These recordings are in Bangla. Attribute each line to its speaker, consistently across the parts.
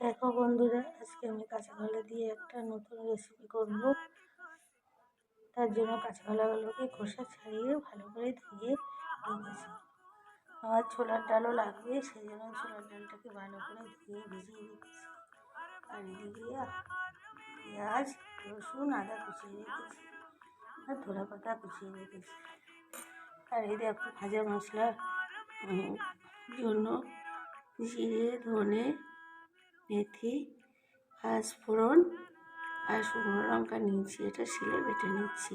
Speaker 1: দেখো বন্ধুরা, আজকে আমি কাঁচা কলা দিয়ে একটা নতুন রেসিপি করব। তার জন্য কাঁচা কলাগুলোকে খোসা ছাড়িয়ে ভালো করে ধুয়ে রেখেছি আমার ছোলার ডালও লাগবে, সেই জন্য ছোলার ডালটাকে ভালো করে ধুয়ে ভিজিয়ে রেখেছি। আর এদিকে পেঁয়াজ, রসুন, আদা কুচিয়ে রেখেছি আর ধরা পাতা কুচিয়ে রেখেছি। আর এই দেখো ভাজা মশলার জন্য জিরে, ধনে মেথি পাঁচফোড়ন আর শুকনো লঙ্কা নিয়েছি। এটা শিলে বেটে নিচ্ছি।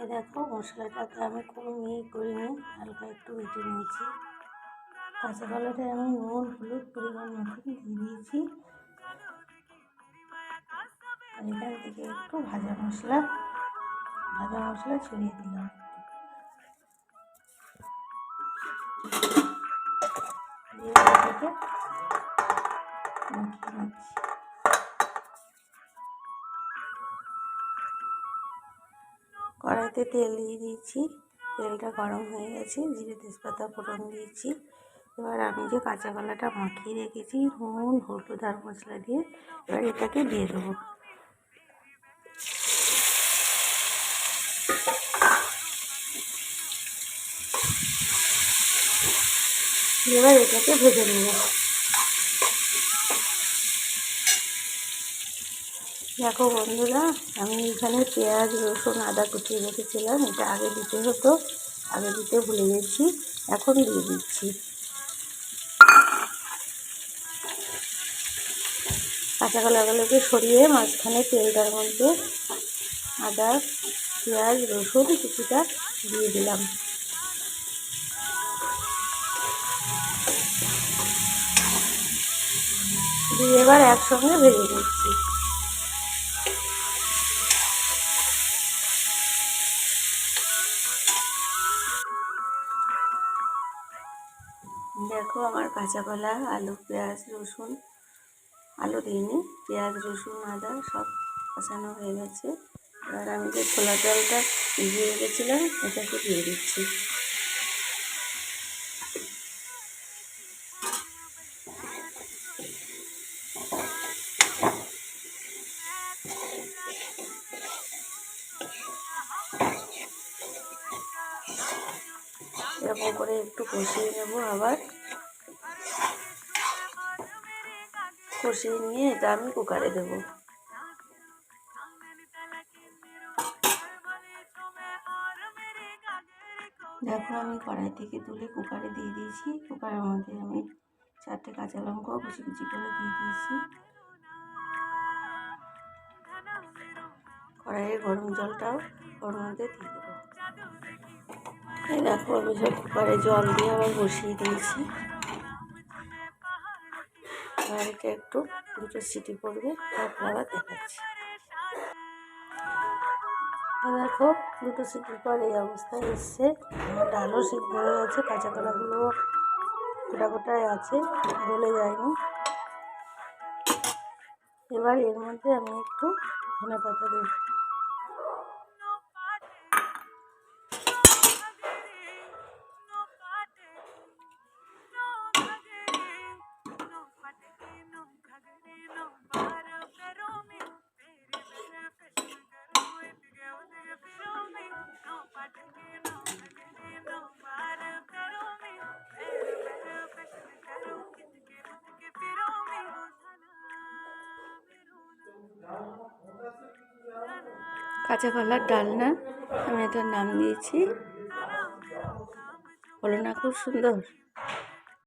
Speaker 1: এ দেখো মশলাটাকে আমি খুব মিহি করিনি, হালকা একটু বেটে নিয়েছি। কাঁচা কলাটা আমি নুন, হলুদ পরিমাণ মতন দিয়ে দিয়েছি। এখান থেকে একটু ভাজা মশলা ভাজা মশলা ছড়িয়ে দিলাম। কড়াইতে তেল দিয়ে দিয়েছি। তেলটা গরম হয়ে গেছে, জিরে তেজপাতা ফোড়ন দিয়েছি। এবার আমি যে কাঁচা কলাটা মাখিয়ে রেখেছি, নুন, হলুদ আর মশলা দিয়ে এবার এটাকে দিয়ে দেবো। এবার এটাকে ভেজে নেব। দেখো বন্ধুরা, আমি এখানে পেঁয়াজ, রসুন, আদা কুচিয়ে রেখেছিলাম, এটা আগে দিতে হতো, আগে দিতে ভুলে গেছি, এখন দিয়ে দিচ্ছি। কাঁচা কলাগুলোকে সরিয়ে মাঝখানে তেলটার মধ্যে আদা, পেঁয়াজ, রসুন কিছুটা দিয়ে দিলাম। দিয়ে এবার একসঙ্গে ভেজে নিচ্ছি। দেখো আমার কাঁচা কলা, আলু, পেঁয়াজ, রসুন, আলু দিইনি। পেঁয়াজ, রসুন, আদা সব কষানো হয়ে গেছে। এবার আমি যে খোলা জলটা ভিজিয়ে রেখেছিলাম, এটাকে দিয়ে দিচ্ছি। এরকম করে একটু কষিয়ে নেব আবার। কষিয়ে নিয়ে এটা আমি কুকারে দেবো। দেখো আমি কড়াই থেকে তুলে কুকারে দিয়ে দিয়েছি। কুকারের মধ্যে আমি চারটে কাঁচা লঙ্কা কুচি কুচি করে দিয়ে দিয়েছি। কড়াইয়ের গরম জলটাও ওর মধ্যে দিয়ে দেবো। দেখো আমি সব কুকারে জল দিয়ে আবার বসিয়ে দিয়েছি। এবার একটু দুটো সিটি পড়বে আপনারা দেখাচ্ছি। দেখো দুটো সিটির পর এই অবস্থায় এসছে। ডালও সিদ্ধ হয়ে গেছে, কাঁচা কলাগুলো গোটা গোটায় আছে, গলে যায়নি। এবার এর মধ্যে আমি একটু ধনে পাতা দেবো কাঁচা কলার ডালনা আমি এটার নাম দিয়েছি। হলো না খুব সুন্দর।